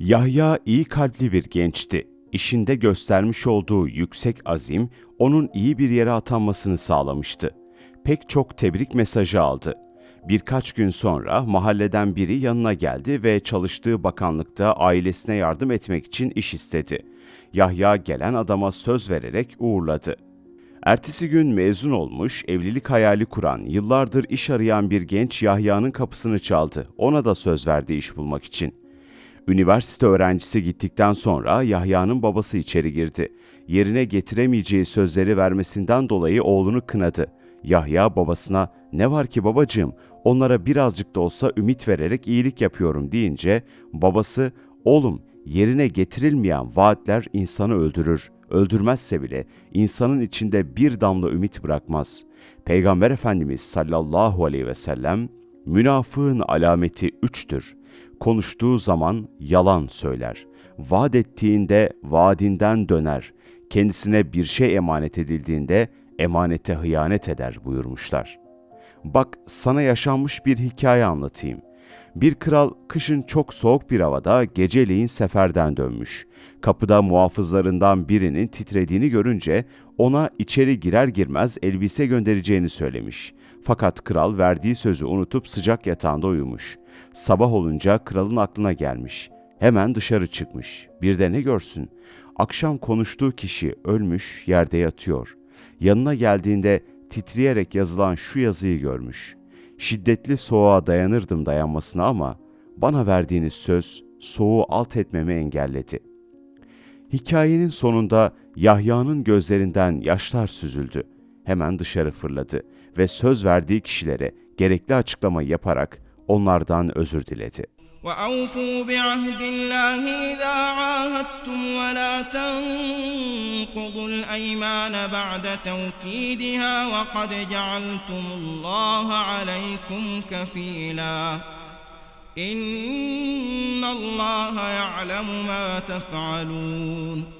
Yahya iyi kalpli bir gençti. İşinde göstermiş olduğu yüksek azim onun iyi bir yere atanmasını sağlamıştı. Pek çok tebrik mesajı aldı. Birkaç gün sonra mahalleden biri yanına geldi ve çalıştığı bakanlıkta ailesine yardım etmek için iş istedi. Yahya gelen adama söz vererek uğurladı. Ertesi gün mezun olmuş, evlilik hayali kuran, yıllardır iş arayan bir genç Yahya'nın kapısını çaldı. Ona da söz verdi iş bulmak için. Üniversite öğrencisi gittikten sonra Yahya'nın babası içeri girdi. Yerine getiremeyeceği sözleri vermesinden dolayı oğlunu kınadı. Yahya babasına ne var ki babacığım onlara birazcık da olsa ümit vererek iyilik yapıyorum deyince babası oğlum yerine getirilmeyen vaatler insanı öldürür. Öldürmezse bile insanın içinde bir damla ümit bırakmaz. Peygamber Efendimiz sallallahu aleyhi ve sellem münafığın alameti üçtür. Konuştuğu zaman yalan söyler. Vaat ettiğinde vaadinden döner. Kendisine bir şey emanet edildiğinde emanete hıyanet eder buyurmuşlar. Bak sana yaşanmış bir hikaye anlatayım. Bir kral kışın çok soğuk bir havada geceleyin seferden dönmüş. Kapıda muhafızlarından birinin titrediğini görünce ona içeri girer girmez elbise göndereceğini söylemiş. Fakat kral verdiği sözü unutup sıcak yatağında uyumuş. Sabah olunca kralın aklına gelmiş. Hemen dışarı çıkmış. Bir de ne görsün? Akşam konuştuğu kişi ölmüş, yerde yatıyor. Yanına geldiğinde titreyerek yazılan şu yazıyı görmüş. Şiddetli soğuğa dayanırdım dayanmasına ama bana verdiğiniz söz soğuğu alt etmemi engelledi. Hikayenin sonunda Yahya'nın gözlerinden yaşlar süzüldü. Hemen dışarı fırladı ve söz verdiği kişilere gerekli açıklama yaparak onlardan özür diledi. وأوفوا بعهد الله إذا عاهدتم ولا تنقضوا الأيمان بعد توكيدها وقد جعلتم الله عليكم كفيلا. إن الله يعلم ما تفعلون.